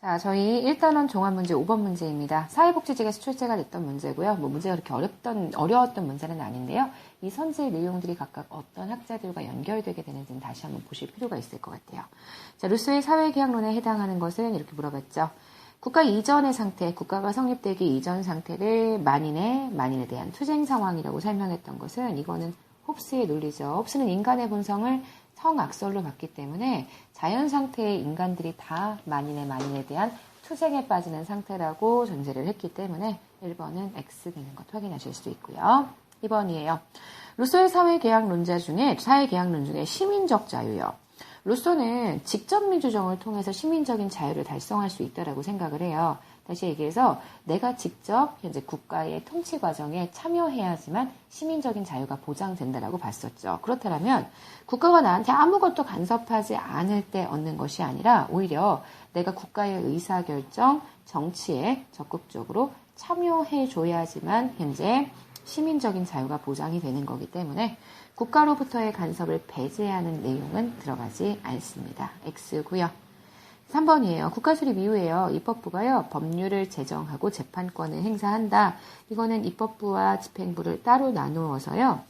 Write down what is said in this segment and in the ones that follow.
자, 저희 1단원 종합문제 5번 문제입니다. 사회복지직에서 출제가 됐던 문제고요. 뭐 문제가 그렇게 어렵던, 어려웠던 문제는 아닌데요. 이 선지의 내용들이 각각 어떤 학자들과 연결되게 되는지는 다시 한번 보실 필요가 있을 것 같아요. 자, 루소의 사회계약론에 해당하는 것은 이렇게 물어봤죠. 국가 이전의 상태, 국가가 성립되기 이전 상태를 만인의, 만인에 대한 투쟁 상황이라고 설명했던 것은 이거는 홉스의 논리죠. 홉스는 인간의 본성을 성악설로 봤기 때문에 자연 상태의 인간들이 다 만인의 만인에 대한 투쟁에 빠지는 상태라고 전제를 했기 때문에 1번은 X 되는 것 확인하실 수 있고요. 2번이에요. 루소의 사회계약론자 중에 사회계약론 중에 시민적 자유요. 루소는 직접 민주정을 통해서 시민적인 자유를 달성할 수 있다라고 생각을 해요. 다시 얘기해서 내가 직접 현재 국가의 통치 과정에 참여해야지만 시민적인 자유가 보장된다라고 봤었죠. 그렇다면 국가가 나한테 아무것도 간섭하지 않을 때 얻는 것이 아니라 오히려 내가 국가의 의사결정, 정치에 적극적으로 참여해 줘야지만 현재 시민적인 자유가 보장이 되는 거기 때문에 국가로부터의 간섭을 배제하는 내용은 들어가지 않습니다. X고요. 3번이에요. 국가수립 이후에요. 입법부가요. 법률을 제정하고 재판권을 행사한다. 이거는 입법부와 집행부를 따로 나누어서요.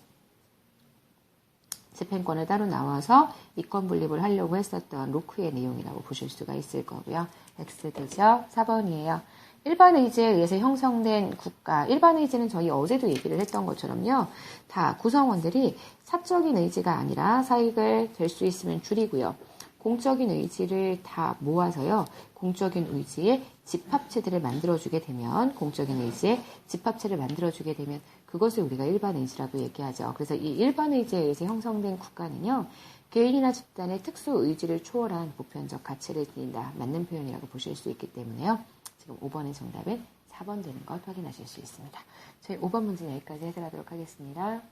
집행권을 따로 나와서 이권 분립을 하려고 했었던 로크의 내용이라고 보실 수가 있을 거고요. X 되죠? 4번이에요. 일반 의지에 의해서 형성된 국가, 일반 의지는 저희 어제도 얘기를 했던 것처럼요. 다 구성원들이 사적인 의지가 아니라 사익을 될 수 있으면 줄이고요. 공적인 의지를 다 모아서요. 공적인 의지의 집합체들을 만들어주게 되면, 공적인 의지의 집합체를 만들어주게 되면, 그것을 우리가 일반 의지라고 얘기하죠. 그래서 이 일반 의지에 의해서 형성된 국가는요, 개인이나 집단의 특수 의지를 초월한 보편적 가치를 지닌다. 맞는 표현이라고 보실 수 있기 때문에요. 지금 5번의 정답은 4번 되는 것 확인하실 수 있습니다. 저희 5번 문제 여기까지 해결하도록 하겠습니다.